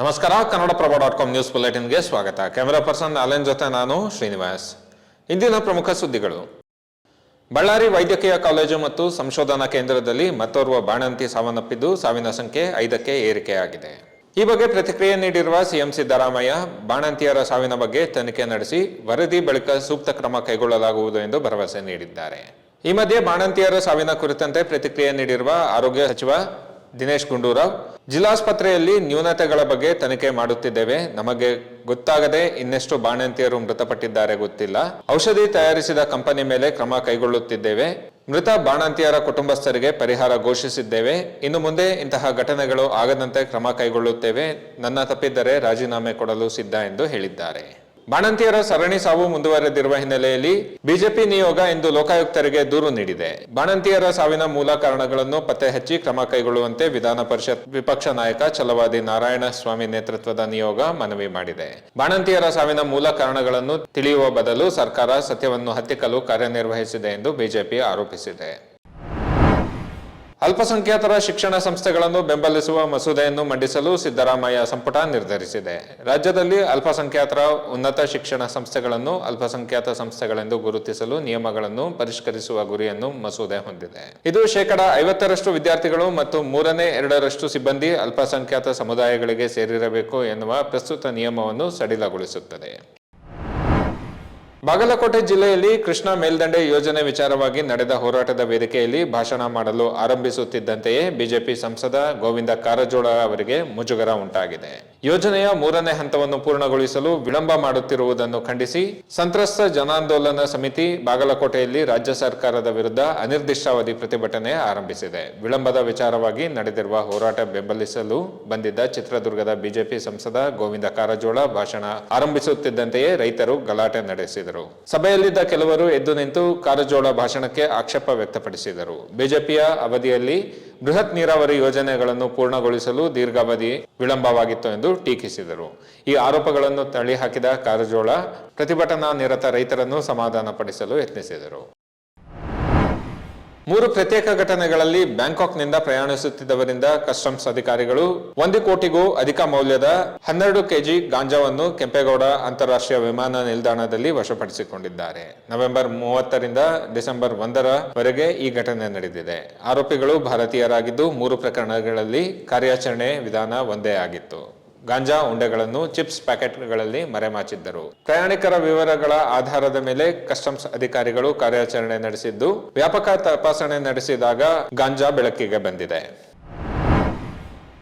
ನಮಸ್ಕಾರ Kannadaprabha dot com news ಬುಲೆಟಿನ್ಗೆ ಸ್ವಾಗತ. ಕ್ಯಾಮೆರಾ ಪರ್ಸನ್ ಅಲೆನ್ ಜೊತೆ ನಾನು ಶ್ರೀನಿವಾಸ್. ಇಂದಿನ ಪ್ರಮುಖ ಸುದ್ದಿಗಳು. ಬಳ್ಳಾರಿ ವೈದ್ಯಕೀಯ ಕಾಲೇಜು ಮತ್ತು ಸಂಶೋಧನಾ ಕೇಂದ್ರದಲ್ಲಿ ಮತ್ತೋರ್ವ ಬಾಣಂತಿ ಸಾವನ್ನಪ್ಪಿದ್ದು ಸಾವಿನ ಸಂಖ್ಯೆ ಐದಕ್ಕೆ ಏರಿಕೆಯಾಗಿದೆ. ಈ ಬಗ್ಗೆ ಪ್ರತಿಕ್ರಿಯೆ ನೀಡಿರುವ ಸಿಎಂ ಸಿದ್ದರಾಮಯ್ಯ, ಬಾಣಂತಿಯರ ಸಾವಿನ ಬಗ್ಗೆ ತನಿಖೆ ನಡೆಸಿ ವರದಿ ಬಳಿಕ ಸೂಕ್ತ ಕ್ರಮ ಕೈಗೊಳ್ಳಲಾಗುವುದು ಎಂದು ಭರವಸೆ ನೀಡಿದ್ದಾರೆ. ಈ ಮಧ್ಯೆ ಬಾಣಂತಿಯರ ಸಾವಿನ ಕುರಿತಂತೆ ಪ್ರತಿಕ್ರಿಯೆ ನೀಡಿರುವ ಆರೋಗ್ಯ ಸಚಿವ ದಿನೇಶ್ ಗುಂಡೂರಾವ್. ಜಿಲ್ಲಾಸ್ಪತ್ರೆಯಲ್ಲಿ ನ್ಯೂನತೆಗಳ ಬಗ್ಗೆ ತನಿಖೆ ಮಾಡುತ್ತಿದ್ದೇವೆ. ನಮಗೆ ಗೊತ್ತಾಗದೆ ಇನ್ನೆಷ್ಟು ಬಾಣಂತಿಯರು ಮೃತಪಟ್ಟಿದ್ದಾರೆ ಗೊತ್ತಿಲ್ಲ. ಔಷಧಿ ತಯಾರಿಸಿದ ಕಂಪನಿ ಮೇಲೆ ಕ್ರಮ ಕೈಗೊಳ್ಳುತ್ತಿದ್ದೇವೆ. ಮೃತ ಬಾಣಂತಿಯರ ಕುಟುಂಬಸ್ಥರಿಗೆ ಪರಿಹಾರ ಘೋಷಿಸಿದ್ದೇವೆ. ಇನ್ನು ಮುಂದೆ ಇಂತಹ ಘಟನೆಗಳು ಆಗದಂತೆ ಕ್ರಮ ಕೈಗೊಳ್ಳುತ್ತೇವೆ. ನನ್ನ ತಪ್ಪಿದ್ದರೆ ರಾಜೀನಾಮೆ ಕೊಡಲು ಸಿದ್ಧ ಎಂದು ಹೇಳಿದ್ದಾರೆ. ಬಾಣಂತಿಯರ ಸರಣಿ ಸಾವು ಮುಂದುವರೆದಿರುವ ಹಿನ್ನೆಲೆಯಲ್ಲಿ ಬಿಜೆಪಿ ನಿಯೋಗ ಇಂದು ಲೋಕಾಯುಕ್ತರಿಗೆ ದೂರು ನೀಡಿದೆ. ಬಾಣಂತಿಯರ ಸಾವಿನ ಮೂಲ ಕಾರಣಗಳನ್ನು ಪತ್ತೆ ಹಚ್ಚಿ ಕ್ರಮ ಕೈಗೊಳ್ಳುವಂತೆ ವಿಧಾನ ಪರಿಷತ್ ವಿಪಕ್ಷ ನಾಯಕ ಛಲವಾದಿ ನಾರಾಯಣ ಸ್ವಾಮಿ ನೇತೃತ್ವದ ನಿಯೋಗ ಮನವಿ ಮಾಡಿದೆ. ಬಾಣಂತಿಯರ ಸಾವಿನ ಮೂಲ ಕಾರಣಗಳನ್ನು ತಿಳಿಯುವ ಬದಲು ಸರ್ಕಾರ ಸತ್ಯವನ್ನು ಹತ್ತಿಕ್ಕಲು ಕಾರ್ಯನಿರ್ವಹಿಸಿದೆ ಎಂದು ಬಿಜೆಪಿ ಆರೋಪಿಸಿದೆ. ಅಲ್ಪಸಂಖ್ಯಾತರ ಶಿಕ್ಷಣ ಸಂಸ್ಥೆಗಳನ್ನು ಬೆಂಬಲಿಸುವ ಮಸೂದೆಯನ್ನು ಮಂಡಿಸಲು ಸಿದ್ದರಾಮಯ್ಯ ಸಂಪುಟ ನಿರ್ಧರಿಸಿದೆ. ರಾಜ್ಯದಲ್ಲಿ ಅಲ್ಪಸಂಖ್ಯಾತರ ಉನ್ನತ ಶಿಕ್ಷಣ ಸಂಸ್ಥೆಗಳನ್ನು ಅಲ್ಪಸಂಖ್ಯಾತ ಸಂಸ್ಥೆಗಳೆಂದು ಗುರುತಿಸಲು ನಿಯಮಗಳನ್ನು ಪರಿಷ್ಕರಿಸುವ ಗುರಿಯನ್ನು ಮಸೂದೆ ಹೊಂದಿದೆ. ಇದು ಶೇಕಡ ಐವತ್ತರಷ್ಟು ವಿದ್ಯಾರ್ಥಿಗಳು ಮತ್ತು ಮೂರನೇ ಎರಡರಷ್ಟು ಸಿಬ್ಬಂದಿ ಅಲ್ಪಸಂಖ್ಯಾತ ಸಮುದಾಯಗಳಿಗೆ ಸೇರಿರಬೇಕು ಎನ್ನುವ ಪ್ರಸ್ತುತ ನಿಯಮವನ್ನು ಸಡಿಲಗೊಳಿಸುತ್ತದೆ. ಬಾಗಲಕೋಟೆ ಜಿಲ್ಲೆಯಲ್ಲಿ ಕೃಷ್ಣ ಮೇಲ್ದಂಡೆ ಯೋಜನೆ ವಿಚಾರವಾಗಿ ನಡೆದ ಹೋರಾಟದ ವೇದಿಕೆಯಲ್ಲಿ ಭಾಷಣ ಮಾಡಲು ಆರಂಭಿಸುತ್ತಿದ್ದಂತೆಯೇ ಬಿಜೆಪಿ ಸಂಸದ ಗೋವಿಂದ ಕಾರಜೋಳ ಅವರಿಗೆ ಮುಜುಗರ ಉಂಟಾಗಿದೆ. ಯೋಜನೆಯ ಮೂರನೇ ಹಂತವನ್ನು ಪೂರ್ಣಗೊಳಿಸಲು ವಿಳಂಬ ಮಾಡುತ್ತಿರುವುದನ್ನು ಖಂಡಿಸಿ ಸಂತ್ರಸ್ತ ಜನಾಂದೋಲನ ಸಮಿತಿ ಬಾಗಲಕೋಟೆಯಲ್ಲಿ ರಾಜ್ಯ ಸರ್ಕಾರದ ವಿರುದ್ಧ ಅನಿರ್ದಿಷ್ಟಾವಧಿ ಪ್ರತಿಭಟನೆ ಆರಂಭಿಸಿದೆ. ವಿಳಂಬದ ವಿಚಾರವಾಗಿ ನಡೆದಿರುವ ಹೋರಾಟ ಬೆಂಬಲಿಸಲು ಬಂದಿದ್ದ ಚಿತ್ರದುರ್ಗದ ಬಿಜೆಪಿ ಸಂಸದ ಗೋವಿಂದ ಕಾರಜೋಳ ಭಾಷಣ ಆರಂಭಿಸುತ್ತಿದ್ದಂತೆಯೇ ರೈತರು ಗಲಾಟೆ ನಡೆಸಿದರು. ಸಭೆಯಲ್ಲಿದ್ದ ಕೆಲವರು ಎದ್ದು ನಿಂತು ಕಾರಜೋಳ ಭಾಷಣಕ್ಕೆ ಆಕ್ಷೇಪ ವ್ಯಕ್ತಪಡಿಸಿದರು. ಬಿಜೆಪಿಯ ಅವಧಿಯಲ್ಲಿ ಬೃಹತ್ ನೀರಾವರಿ ಯೋಜನೆಗಳನ್ನು ಪೂರ್ಣಗೊಳಿಸಲು ದೀರ್ಘಾವಧಿ ವಿಳಂಬವಾಗಿತ್ತು ಎಂದು ಟೀಕಿಸಿದರು. ಈ ಆರೋಪಗಳನ್ನು ತಳ್ಳಿಹಾಕಿದ ಕಾರಜೋಳ ಪ್ರತಿಭಟನಾ ನಿರತ ರೈತರನ್ನು ಸಮಾಧಾನಪಡಿಸಲು ಯತ್ನಿಸಿದರು. ಮೂರು ಪ್ರತ್ಯೇಕ ಘಟನೆಗಳಲ್ಲಿ ಬ್ಯಾಂಕಾಕ್ನಿಂದ ಪ್ರಯಾಣಿಸುತ್ತಿದ್ದವರಿಂದ ಕಸ್ಟಮ್ಸ್ ಅಧಿಕಾರಿಗಳು ಒಂದು ಕೋಟಿಗೂ ಅಧಿಕ ಮೌಲ್ಯದ ಹನ್ನೆರಡು ಕೆಜಿ ಗಾಂಜಾವನ್ನು ಕೆಂಪೇಗೌಡ ಅಂತಾರಾಷ್ಟ್ರೀಯ ವಿಮಾನ ನಿಲ್ದಾಣದಲ್ಲಿ ವಶಪಡಿಸಿಕೊಂಡಿದ್ದಾರೆ. ನವೆಂಬರ್ ಮೂವತ್ತರಿಂದ ಡಿಸೆಂಬರ್ ಒಂದರವರೆಗೆ ಈ ಘಟನೆ ನಡೆದಿದೆ. ಆರೋಪಿಗಳು ಭಾರತೀಯರಾಗಿದ್ದು ಮೂರು ಪ್ರಕರಣಗಳಲ್ಲಿ ಕಾರ್ಯಾಚರಣೆ ವಿಧಾನ ಒಂದೇ ಆಗಿತ್ತು. ಗಾಂಜಾ ಉಂಡೆಗಳನ್ನು ಚಿಪ್ಸ್ ಪ್ಯಾಕೆಟ್ಗಳಲ್ಲಿ ಮರೆಮಾಚಿದ್ದರು. ಪ್ರಯಾಣಿಕರ ವಿವರಗಳ ಆಧಾರದ ಮೇಲೆ ಕಸ್ಟಮ್ಸ್ ಅಧಿಕಾರಿಗಳು ಕಾರ್ಯಾಚರಣೆ ನಡೆಸಿದ್ದು, ವ್ಯಾಪಕ ತಪಾಸಣೆ ನಡೆಸಿದಾಗ ಗಾಂಜಾ ಬೆಳಕಿಗೆ ಬಂದಿದೆ.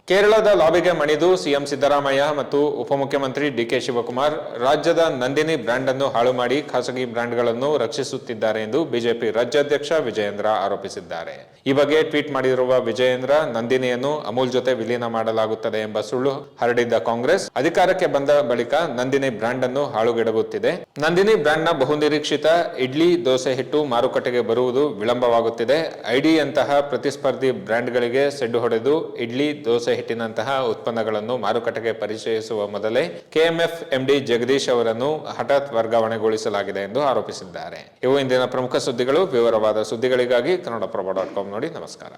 ಕೇರಳದ ಲಾಬಿಗೆ ಮಣಿದು ಸಿಎಂ ಸಿದ್ದರಾಮಯ್ಯ ಮತ್ತು ಉಪಮುಖ್ಯಮಂತ್ರಿ ಡಿಕೆ ಶಿವಕುಮಾರ್ ರಾಜ್ಯದ ನಂದಿನಿ ಬ್ರ್ಯಾಂಡ್ ಅನ್ನು ಹಾಳು ಮಾಡಿ ಖಾಸಗಿ ಬ್ರ್ಯಾಂಡ್ಗಳನ್ನು ರಕ್ಷಿಸುತ್ತಿದ್ದಾರೆ ಎಂದು ಬಿಜೆಪಿ ರಾಜ್ಯಾಧ್ಯಕ್ಷ ವಿಜಯೇಂದ್ರ ಆರೋಪಿಸಿದ್ದಾರೆ. ಈ ಬಗ್ಗೆ ಟ್ವೀಟ್ ಮಾಡಿರುವ ವಿಜಯೇಂದ್ರ, ನಂದಿನಿಯನ್ನು ಅಮೂಲ್ ಜೊತೆ ವಿಲೀನ ಮಾಡಲಾಗುತ್ತದೆ ಎಂಬ ಸುಳ್ಳು ಹರಡಿದ್ದ ಕಾಂಗ್ರೆಸ್ ಅಧಿಕಾರಕ್ಕೆ ಬಂದ ಬಳಿಕ ನಂದಿನಿ ಬ್ರ್ಯಾಂಡ್ ಅನ್ನು ಹಾಳುಗೆಡಗುತ್ತಿದೆ. ನಂದಿನಿ ಬ್ರ್ಯಾಂಡ್ನ ಬಹುನಿರೀಕ್ಷಿತ ಇಡ್ಲಿ ದೋಸೆ ಹಿಟ್ಟು ಮಾರುಕಟ್ಟೆಗೆ ಬರುವುದು ವಿಳಂಬವಾಗುತ್ತಿದೆ. ಐಡಿಯಂತಹ ಪ್ರತಿಸ್ಪರ್ಧಿ ಬ್ರ್ಯಾಂಡ್ಗಳಿಗೆ ಸೆಡ್ಡು ಹೊಡೆದು ಇಡ್ಲಿ, ದೋಸೆ ಹಿಟ್ಟಿನಂತಹ ಉತ್ಪನ್ನಗಳನ್ನು ಮಾರುಕಟ್ಟೆಗೆ ಪರಿಚಯಿಸುವ ಮೊದಲೇ ಕೆಎಂಎಫ್ ಎಂಡಿ ಜಗದೀಶ್ ಅವರನ್ನು ಹಠಾತ್ ವರ್ಗಾವಣೆಗೊಳಿಸಲಾಗಿದೆ ಎಂದು ಆರೋಪಿಸಿದ್ದಾರೆ. ಇವು ಇಂದಿನ ಪ್ರಮುಖ ಸುದ್ದಿಗಳು. ವಿವರವಾದ ಸುದ್ದಿಗಳಿಗಾಗಿ ಕನ್ನಡಪ್ರಭ ಡಾಟ್ ಕಾಮ್ ನೋಡಿ. ನಮಸ್ಕಾರ.